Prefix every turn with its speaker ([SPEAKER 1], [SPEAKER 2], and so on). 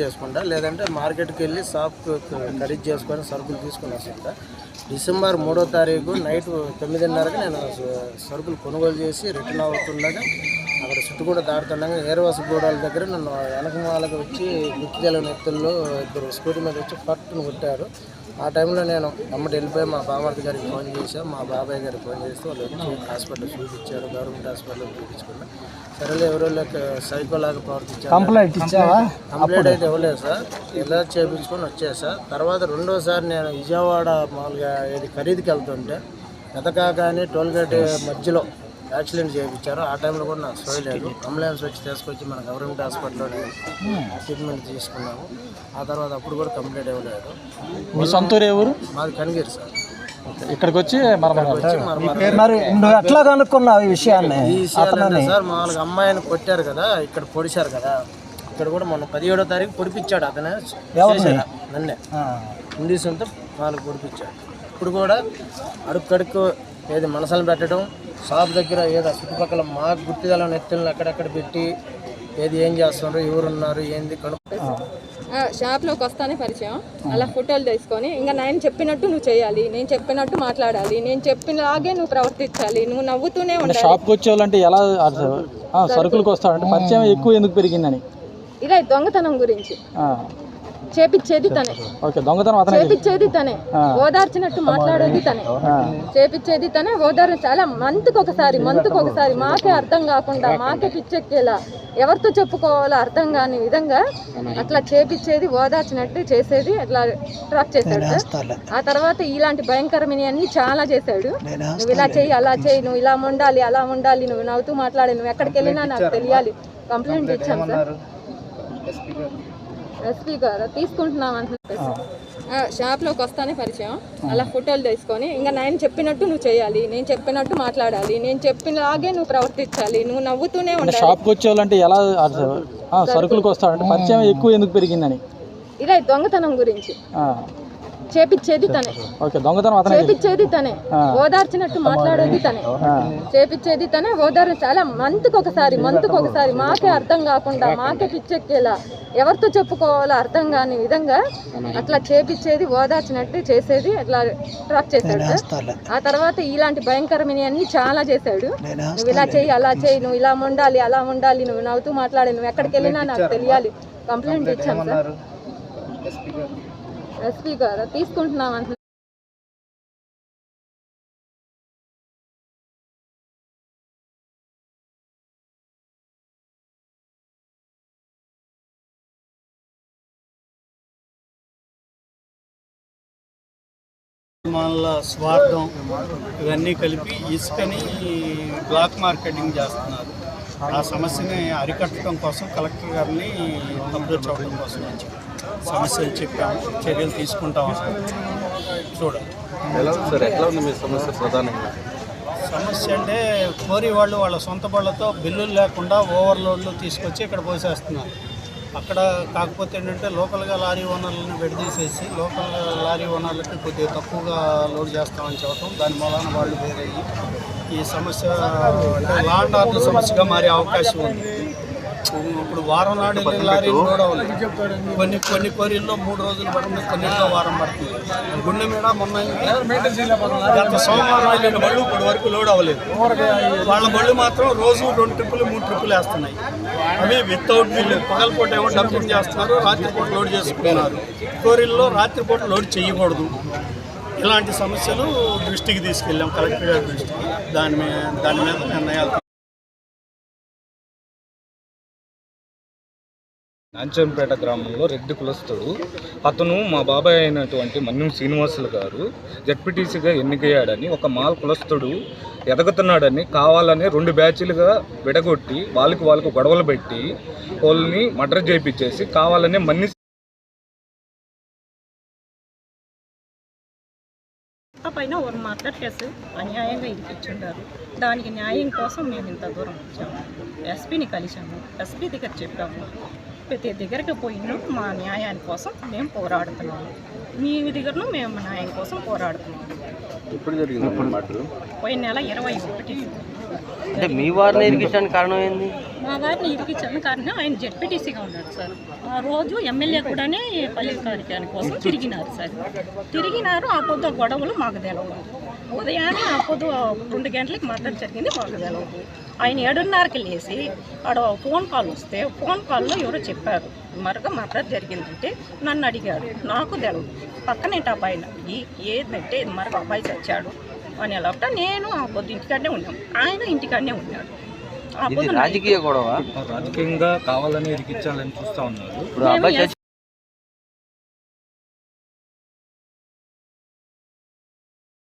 [SPEAKER 1] చేసుకుంటా. లేదంటే మార్కెట్కి వెళ్ళి షాప్ ఖరీదు చేసుకొని సరుకులు తీసుకొని వస్తుంటా. డిసెంబర్ మూడో తారీఖు నైట్ తొమ్మిదిన్నరకు నేను సరుకులు కొనుగోలు చేసి రిటర్న్ అవుతుండగా అక్కడ చుట్టూ కూడా దాడుతుండగా ఏరవాస గూడాల దగ్గర నన్ను వెనక వాళ్ళకి వచ్చి తెలియని వ్యక్తుల్లో ఇద్దరు స్కూటీ మీద వచ్చి పట్టును కొట్టారు. ఆ టైంలో నేను అమ్మటి వెళ్ళిపోయి మా బామర్ది గారికి ఫోన్ చేశాను మా బాబాయ్ గారికి ఫోన్ చేస్తే వాళ్ళు వచ్చి హాస్పిటల్ చూపించారు. గవర్నమెంట్ హాస్పిటల్ చూపించుకున్నా. సరేలే ఎవరో లేక సైకో లాగా ప్రవర్తించారు.
[SPEAKER 2] కంప్లైంట్ ఇచ్చావా?
[SPEAKER 1] కంప్లీట్ అయితే ఇవ్వలేదు సార్. ఇలా చేయించుకొని వచ్చేసా తర్వాత రెండోసారి నేను విజయవాడ మామూలుగా ఇది ఖరీదుకి వెళ్తుంటే పెదకాక అని టోల్గేట్ మధ్యలో యాక్సిడెంట్ చేయించారు. ఆ టైంలో కూడా నాకు సోయలేదు అంబులెన్స్ వచ్చి తీసుకొచ్చి మన గవర్నమెంట్ హాస్పిటల్లో ట్రీట్మెంట్ తీసుకున్నాము. ఆ తర్వాత అప్పుడు కూడా కంప్లీట్ ఇవ్వలేదు.
[SPEAKER 3] మీ సొంత ఊరు ఏ ఊరు?
[SPEAKER 1] మాది కనిగిరి సార్.
[SPEAKER 3] ఇక్కడికి వచ్చి
[SPEAKER 1] మరి
[SPEAKER 2] నువ్వు ఎట్లా కనుక్కున్నావు ఈ విషయాన్ని?
[SPEAKER 1] సార్ మామూలుగా అమ్మాయిని కొట్టారు కదా ఇక్కడ పొడిచారు కదా. ఇక్కడ కూడా మొన్న పదిహేడో తారీఖు పొడిపించాడు అతనే. నన్నే.
[SPEAKER 2] ఆ.
[SPEAKER 1] ఇండిసంతో వాళ్ళకి పొడిపించాడు. ఇప్పుడు కూడా అడుక్కడుక్కు ఏది మనసలు పెట్టడం షాప్ దగ్గర ఏదో చుట్టుపక్కల మాకు గుర్తుగల నెత్తులను అక్కడక్కడ పెట్టి ఏది ఏం చేస్తున్నారు ఎవరున్నారు ఏంది కను
[SPEAKER 4] ఆ, షాప్లోకి వస్తానే పరిచయం. అలా ఫోటోలు తీసుకొని ఇంకా నేను చెప్పినట్టు నువ్వు చేయాలి నేను చెప్పినట్టు మాట్లాడాలి నేను చెప్పినలాగే నువ్వు ప్రవర్తించాలి నువ్వు నవ్వుతూనే ఉండాలి.
[SPEAKER 3] షాప్కి వచ్చే వాళ్ళంటే ఎలా ఆ, సరుకులకు వస్తాడంటే పరిచయం ఎక్కువ ఎందుకు పెరిగిందని?
[SPEAKER 4] ఇలా దొంగతనం గురించి.
[SPEAKER 3] ఆ,
[SPEAKER 4] చేపిచ్చేది తనే.
[SPEAKER 3] ఓకే దొంగతనం అతనే
[SPEAKER 4] చేపిచ్చేది తనే. ఓదార్చినట్టు మాట్లాడేది తనే. చేపిచ్చేది తనే ఓదార్ చాలా మంత్కి ఒకసారి మంత్కి ఒకసారి మాకే అర్థం కాకుండా మాకే పిచ్చెక్కేలా ఎవరితో చెప్పుకోవాలో అర్థం కాని విధంగా అట్లా చేపిచ్చేది ఓదార్చినట్టు చేసేది అట్లా ట్రాప్ చేశాడు సార్. ఆ తర్వాత ఇలాంటి భయంకరమైన అన్ని చాలా చేశాడు. నువ్వు ఇలా చెయ్యి అలా చెయ్యి నువ్వు ఇలా ఉండాలి అలా ఉండాలి నువ్వు నవ్వుతూ మాట్లాడి నువ్వు ఎక్కడికి వెళ్ళినా నాకు తెలియాలి. కంప్లైంట్ ఇచ్చాను సార్. ఎస్పీ గారు. తీసుకుంటున్నాం అంటున్నారు. షాప్లోకి వస్తానే పరిచయం. అలా ఫోటోలు తీసుకొని ఇంకా నేను చెప్పినట్టు నువ్వు చేయాలి నేను చెప్పినట్టు మాట్లాడాలి నేను చెప్పినలాగే నువ్వు ప్రవర్తించాలి నువ్వు నవ్వుతూనే ఉండాలి.
[SPEAKER 3] షాప్కి వచ్చే వాళ్ళంటే ఎలా సరుకులకు వస్తాడంటే పరిచయం ఎక్కువ ఎందుకు పెరిగిందని?
[SPEAKER 4] ఇలా దొంగతనం గురించి. చేపిచ్చేది తనే.
[SPEAKER 3] ఓకే దొంగతనం అతనే
[SPEAKER 4] చేపిచ్చేది తనే. ఓదార్చినట్టు మాట్లాడేది తనే. చేపిచ్చేది తనే ఓదారు చాలా మంత్కి ఒకసారి మంత్కి ఒకసారి మాకే అర్థం కాకుండా మాకే పిచ్చెక్కేలా ఎవరితో చెప్పుకోవాలో అర్థం కాని విధంగా అట్లా చేపిచ్చేది ఓదార్చినట్టు చేసేది అట్లా ట్రాప్ చేశాడు. సార్. ఆ తర్వాత ఇలాంటి భయంకరమైన అన్ని చాలా చేశాడు. నువ్వు ఇలా చెయ్యి అలా చెయ్యి నువ్వు ఇలా ఉండాలి అలా ఉండాలి నువ్వు నవ్వుతూ మాట్లాడి నువ్వు ఎక్కడికి వెళ్ళినా నాకు తెలియాలి. కంప్లైంట్ ఇచ్చాను సార్. ఎస్పీ గారు తీసుకుంటున్నాం అంటున్నారు
[SPEAKER 5] స్వార్థం ఇవన్నీ కలిపి ఇసుకని బ్లాక్ మార్కెటింగ్ చేస్తున్నారు. ఆ సమస్యని అరికట్టడం కోసం కలెక్టర్ గారిని అప్రోచ్ అవ్వడం కోసం వచ్చి. సమస్యలు చెప్పాము చర్యలు తీసుకుంటాం చూడాలి.
[SPEAKER 6] ఎలా ఉంది సార్? ఎట్లా ఉంది మీ సమస్య ప్రధానంగా?
[SPEAKER 5] సమస్య అంటే కోరి వాళ్ళు వాళ్ళ సొంత బళ్ళతో బిల్లులు లేకుండా ఓవర్లోడ్లు తీసుకొచ్చి ఇక్కడ పోసేస్తున్నారు. అక్కడ కాకపోతే ఏంటంటే లోకల్గా లారీ ఓనర్లను విడదీసేసి లోకల్ లారీ ఓనర్లకి కొద్దిగా తక్కువగా లోడ్ చేస్తామని చెప్పడం దాని మూలాన వాళ్ళు వేరయ్యి ఈ సమస్య అంటే లాండ్ ఆర్డర్ సమస్యగా మారే అవకాశం ఉంది. ఇప్పుడు వారం నాడు వెళ్ళి లారీ లోడ్ అవ్వలేదు కొన్ని కొన్ని కోరిల్లో మూడు రోజులు పడుతుంది కొన్నిట్లో వారం పడుతుంది. గుండె మీద మొన్న? గత సోమవారం వెళ్ళిన బళ్ళు ఇప్పటి వరకు లోడ్ అవ్వలేదు. వాళ్ళ బళ్ళు మాత్రం రోజు రెండు ట్రిప్పులు మూడు ట్రిప్పులు వేస్తున్నాయి. అవి వితౌట్ బిల్లు పగలపూట ఏమో డంపింగ్ చేస్తున్నారు రాత్రిపూట లోడ్ చేసుకుంటున్నారు కోరిల్లో రాత్రిపూట లోడ్ చేయకూడదు. ఇలాంటి సమస్యలు దృష్టికి తీసుకెళ్ళాం కలెక్టర్ గారి దృష్టికి. దాని మీద దాని మీద నిర్ణయాలు
[SPEAKER 6] నాంచంపేట గ్రామంలో రెడ్డి కులస్తుడు. అతను మా బాబాయ్ అయినటువంటి మన్యం శ్రీనివాసులు గారు జడ్పీటీసీగా ఎన్నికయ్యాడని ఒక మాల్ కులస్తుడు ఎదగుతున్నాడని కావాలని రెండు బ్యాచ్లుగా విడగొట్టి వాళ్ళకి వాళ్ళకు గొడవలు పెట్టి వాళ్ళని మర్డర్ చేయించేసి కావాలని మన్ని
[SPEAKER 7] పైన ఒక మర్డర్ కేసు అన్యాయంగా ఇరికిచ్చుండారు. దానికి న్యాయం కోసం మేము ఇంత దూరం వచ్చాము. ఎస్పీని కలిసాము ఎస్పీ దగ్గర చెప్పాము. ప్రతి దగ్గరికి పోయినా మా న్యాయాని కోసం మేము పోరాడుతున్నాము. మీ దగ్గరను మేము న్యాయం కోసం పోరాడుతున్నాము.
[SPEAKER 6] జరిగింది మర్డర్
[SPEAKER 7] పోయిన నెల ఇరవై ఒకటి.
[SPEAKER 8] అంటే మీ వారిని ఇరికించడానికి కారణం ఏంది?
[SPEAKER 7] మా వారిని ఇరికించాను కారణం ఆయన జెడ్పీటీసీగా ఉన్నాడు సార్. ఆ రోజు ఎమ్మెల్యే కూడానే పల్లె కార్యక్రమం కోసం తిరిగినారు సార్. తిరిగినారు ఆ పొద్దు గొడవలు మాకు తెలవదు ఉదయాన్నే ఆ పొద్దు రెండు గంటలకు మాట్లాడి జరిగింది మాకు తెలవదు ఆయన ఏడున్నరకి లేచి ఆడ ఫోన్ కాల్ వస్తే ఫోన్ కాల్లో ఎవరో చెప్పారు. మరొక మాట్లాడి జరిగిందంటే నన్ను అడిగాడు. నాకు తెలవదు. పక్కనే అబ్బాయిని అడిగి ఏంటంటే మరొక అబ్బాయి చచ్చాడు అని ఎలా నేను ఆ పొద్దు ఇంటికాడనే ఉన్నాం. ఆయన ఇంటికాడనే ఉన్నాడు. ఆ
[SPEAKER 8] ఇది
[SPEAKER 7] పొద్దు
[SPEAKER 8] రాజకీయ గొడవ?
[SPEAKER 6] రాజకీయంగా కావాలని ఇరికించాలని చూస్తా ఉన్నారు.